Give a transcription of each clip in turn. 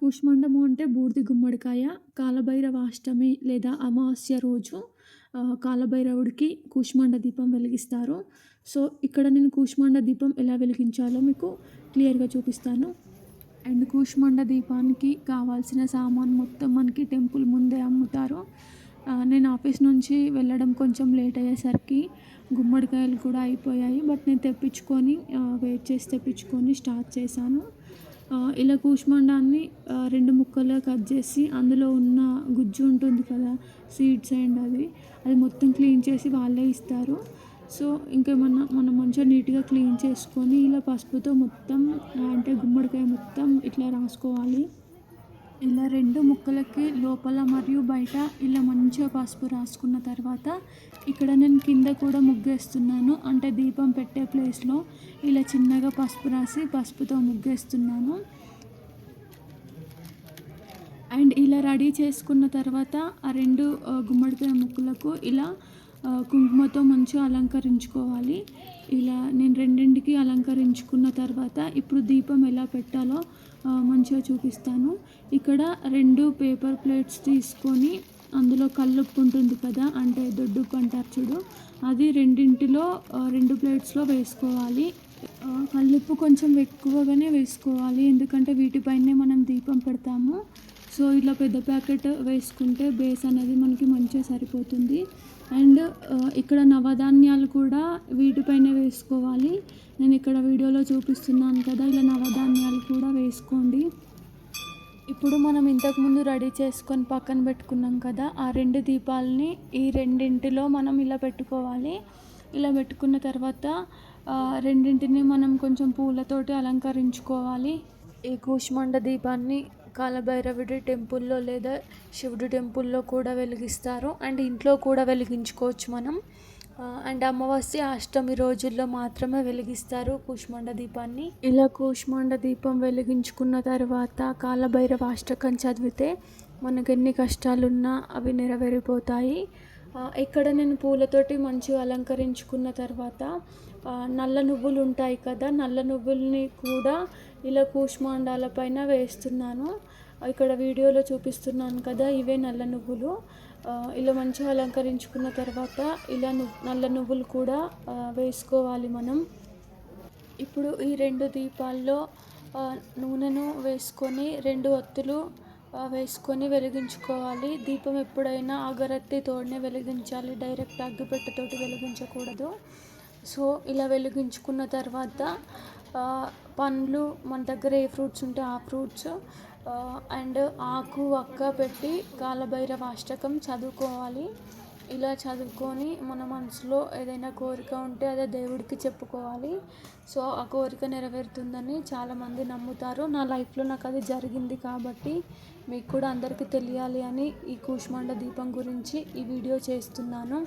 కూష్మాండము అంటే బూడిది గుమ్మడికాయ కాలభైరవ అష్టమి లేదా అమావాస్య రోజు కాలభైరవుడికి కూష్మండ దీపం వెలిగిస్తారు. సో ఇక్కడ నేను కూష్మండ దీపం ఎలా వెలిగించాలో మీకు క్లియర్గా చూపిస్తాను. అండ్ కూష్మండ దీపానికి కావాల్సిన సామాన్ మొత్తం మనకి టెంపుల్ ముందే అమ్ముతారు. నేను ఆఫీస్ నుంచి వెళ్ళడం కొంచెం లేట్ అయ్యేసరికి గుమ్మడికాయలు కూడా అయిపోయాయి. బట్ నేను తెప్పించుకొని వెయిట్ చేసి తెప్పించుకొని స్టార్ట్ చేశాను. ఇలా కూష్మాండాన్ని రెండు ముక్కలుగా కట్ చేసి అందులో ఉన్న గుజ్జు ఉంటుంది కదా సీడ్స్ అండ్ అది అది మొత్తం క్లీన్ చేసి వాళ్ళే ఇస్తారు. సో ఇంకేమన్నా మనం మంచిగా నీట్గా క్లీన్ చేసుకొని ఇలా పసుపుతో మొత్తం అంటే గుమ్మడికాయ మొత్తం ఇట్లా రాసుకోవాలి. ఇలా రెండు ముక్కలకి లోపల మరియు బయట ఇలా మంచిగా పసుపు రాసుకున్న తర్వాత ఇక్కడ నేను కింద కూడా ముగ్గేస్తున్నాను. అంటే దీపం పెట్టే ప్లేస్లో ఇలా చిన్నగా పసుపు రాసి పసుపుతో ముగ్గేస్తున్నాను. అండ్ ఇలా రెడీ చేసుకున్న తర్వాత ఆ రెండు గుమ్మడికాయ ముక్కలకు ఇలా కుంకుమతో మంచిగా అలంకరించుకోవాలి. ఇలా నేను రెండింటికి అలంకరించుకున్న తర్వాత ఇప్పుడు దీపం ఎలా పెట్టాలో మంచిగా చూపిస్తాను. ఇక్కడ రెండు పేపర్ ప్లేట్స్ తీసుకొని అందులో కల్లుప్పు ఉంటుంది కదా అంటే దొడ్డుప్పు అంటారు చూడు. అది రెండింటిలో రెండు ప్లేట్స్లో వేసుకోవాలి. కల్లుప్పు కొంచెం ఎక్కువగానే వేసుకోవాలి ఎందుకంటే వీటిపైనే మనం దీపం పెడతాము. సో ఇట్లా పెద్ద ప్యాకెట్ వేసుకుంటే బేస్ అనేది మనకి మంచిగా సరిపోతుంది. అండ్ ఇక్కడ నవధాన్యాలు కూడా వీటిపైన వేసుకోవాలి. నేను ఇక్కడ వీడియోలో చూపిస్తున్నాను కదా ఇలా నవధాన్యాలు కూడా వేసుకోండి. ఇప్పుడు మనం ఇంతకుముందు రెడీ చేసుకొని పక్కన పెట్టుకున్నాం కదా ఆ రెండు దీపాలని ఈ రెండింటిలో మనం ఇలా పెట్టుకోవాలి. ఇలా పెట్టుకున్న తర్వాత రెండింటిని మనం కొంచెం పూలతోటి అలంకరించుకోవాలి. ఈ కూష్మండ దీపాన్ని కాలభైరవుడి టెంపుల్లో లేదా శివుడి టెంపుల్లో కూడా వెలిగిస్తారు. అండ్ ఇంట్లో కూడా వెలిగించుకోవచ్చు మనం. అండ్ అమావాస్య అష్టమి రోజుల్లో మాత్రమే వెలిగిస్తారు కూష్మాండ దీపాన్ని. ఇలా కూష్మాండ దీపం వెలిగించుకున్న తర్వాత కాలభైరవ అష్టకం చదివితే మనకు ఎన్ని కష్టాలున్నా అవి నెరవేరిపోతాయి. ఇక్కడ నేను పూలతోటి మంచిగా అలంకరించుకున్న తర్వాత నల్ల నువ్వులు ఉంటాయి కదా నల్ల నువ్వుల్ని కూడా ఇలా కూష్మాండాల పైన వేస్తున్నాను. ఇక్కడ వీడియోలో చూపిస్తున్నాను కదా ఇవే నల్ల నువ్వులు. ఇలా మంచిగా అలంకరించుకున్న తర్వాత ఇలా నల్ల నువ్వులు కూడా వేసుకోవాలి మనం. ఇప్పుడు ఈ రెండు దీపాల్లో నూనెను వేసుకొని రెండు ఒత్తులు వేసుకొని వెలిగించుకోవాలి. దీపం ఎప్పుడైనా అగరత్తితోనే వెలిగించాలి. డైరెక్ట్ అగ్గిపెట్టతోటి వెలిగించకూడదు. సో ఇలా వెలిగించుకున్న తర్వాత పండ్లు మన దగ్గర ఏ ఫ్రూట్స్ ఉంటే ఆ ఫ్రూట్స్ అండ్ ఆకు వక్క పెట్టి కాలభైరవ అష్టకం చదువుకోవాలి. ఇలా చదువుకొని మన మనసులో ఏదైనా కోరిక ఉంటే అదే దేవుడికి చెప్పుకోవాలి. సో ఆ కోరిక నెరవేరుతుందని చాలామంది నమ్ముతారు. నా లైఫ్లో నాకు అది జరిగింది కాబట్టి మీకు కూడా అందరికీ తెలియాలి అని ఈ కూష్మాండ దీపం గురించి ఈ వీడియో చేస్తున్నాను.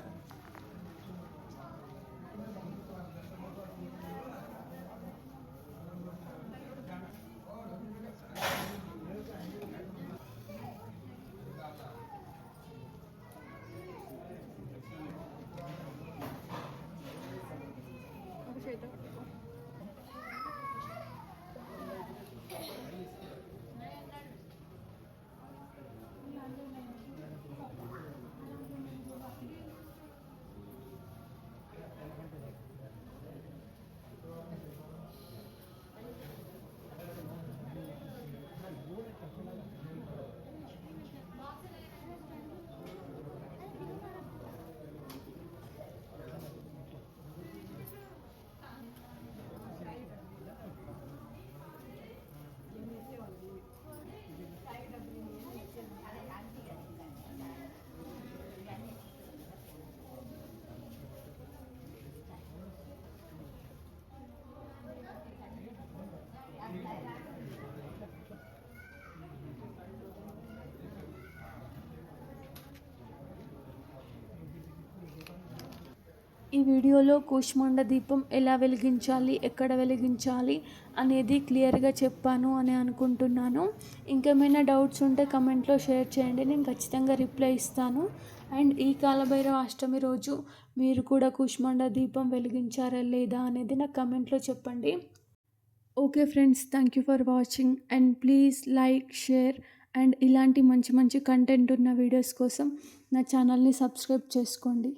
ఈ వీడియోలో కూష్మాండ దీపం ఎలా వెలిగించాలి ఎక్కడ వెలిగించాలి అనేది క్లియర్గా చెప్పాను అని అనుకుంటున్నాను. ఇంకేమైనా డౌట్స్ ఉంటే కమెంట్లో షేర్ చేయండి నేను ఖచ్చితంగా రిప్లై ఇస్తాను. అండ్ ఈ కాలభైరవ అష్టమి రోజు మీరు కూడా కూష్మాండ దీపం వెలిగించారా లేదా అనేది నాకు కమెంట్లో చెప్పండి. Okay friends thank you for watching. And please like share and ఇలాంటి మంచి మంచి కంటెంట్ ఉన్న వీడియోస్ కోసం నా ఛానల్ని సబ్స్క్రైబ్ చేసుకోండి.